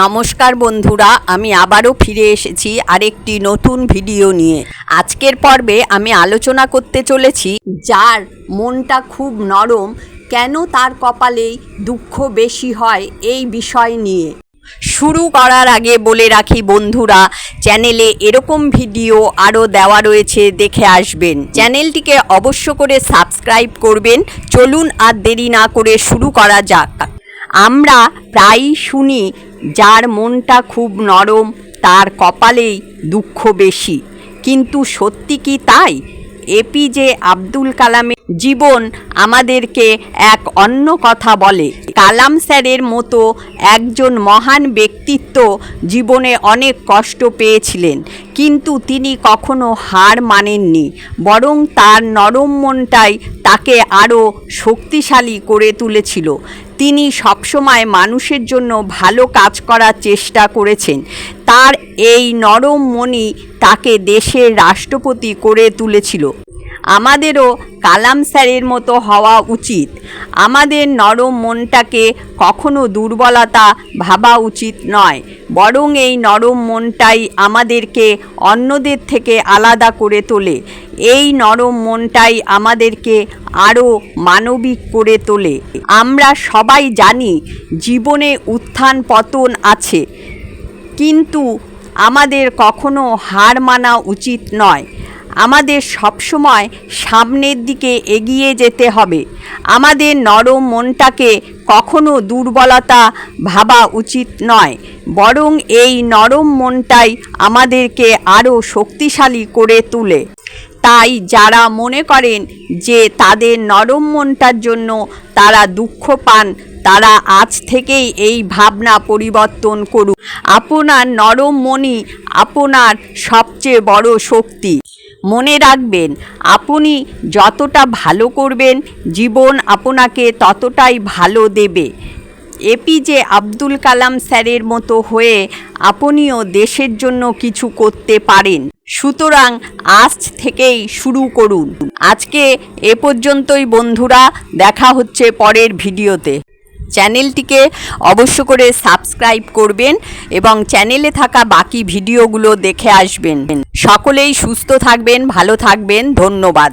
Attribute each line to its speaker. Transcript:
Speaker 1: নমস্কার বন্ধুরা, আমি আবারও ফিরে এসেছি আরেকটি নতুন ভিডিও নিয়ে। আজকের পর্বে আমি আলোচনা করতে চলেছি যার মনটা খুব নরম, কেন তার কপালেই দুঃখ বেশি হয় এই বিষয় নিয়ে। শুরু করার আগে বলে রাখি বন্ধুরা, চ্যানেলে এরকম ভিডিও আরও দেওয়া রয়েছে, দেখে আসবেন। চ্যানেলটিকে অবশ্য করে সাবস্ক্রাইব করবেন। চলুন আর দেরি না করে শুরু করা যাক। আমরা প্রায়ই শুনি যার মনটা খুব নরম, তার কপালেই দুঃখ বেশি। কিন্তু সত্যি কি তাই? এপিজে আব্দুল কালামের জীবন আমাদেরকে এক অন্য কথা বলে। কালাম স্যারের মতো একজন মহান ব্যক্তিত্ব জীবনে অনেক কষ্ট পেয়েছিলেন, কিন্তু তিনি কখনো হার মানেননি, বরং তার নরম মনটাই তাকে আরও শক্তিশালী করে তুলেছিল। তিনি সবসময় মানুষের জন্য ভালো কাজ করার চেষ্টা করেছেন। তার এই নরম মনই তাকে দেশের রাষ্ট্রপতি করে তুলেছিল। আমাদেরও কালাম স্যারের মতো হওয়া উচিত। আমাদের নরম মনটাকে কখনো দুর্বলতা ভাবা উচিত নয়, বরং এই নরম মনটাই আমাদেরকে অন্যদের থেকে আলাদা করে তোলে। এই নরম মনটাই আমাদেরকে আরও মানবিক করে তোলে। আমরা সবাই জানি জীবনে উত্থান পতন আছে, কিন্তু আমাদের কখনো হার মানা উচিত নয়। আমাদের সবসময় সামনের দিকে এগিয়ে যেতে হবে। আমাদের নরম মনটাকে কখনো দুর্বলতা ভাবা উচিত নয়, বরং এই নরম মনটাই আমাদেরকে আরও শক্তিশালী করে তোলে। তাই যারা মনে করেন যে তাদের নরম মনটার জন্য তারা দুঃখ পান, তারা আজ থেকেই এই ভাবনা পরিবর্তন করুক আপনার নরম মনই আপনার সবচেয়ে বড় শক্তি। মনে রাখবেন, আপনি যতটা ভালো করবেন, জীবন আপনাকে ততটাই ভালো দেবে। এপিজে আব্দুল কালাম স্যারের মতো হয়ে আপনিও দেশের জন্য কিছু করতে পারেন। সুতরাং আজ থেকেই শুরু করুন। আজকে এ পর্যন্তই বন্ধুরা, দেখা হচ্ছে পরের ভিডিওতে। চ্যানেলটিকে অবশ্য করে সাবস্ক্রাইব করবেন এবং চ্যানেলে থাকা বাকি ভিডিওগুলো দেখে আসবেন। সকলেই সুস্থ থাকবেন, ভালো থাকবেন। ধন্যবাদ।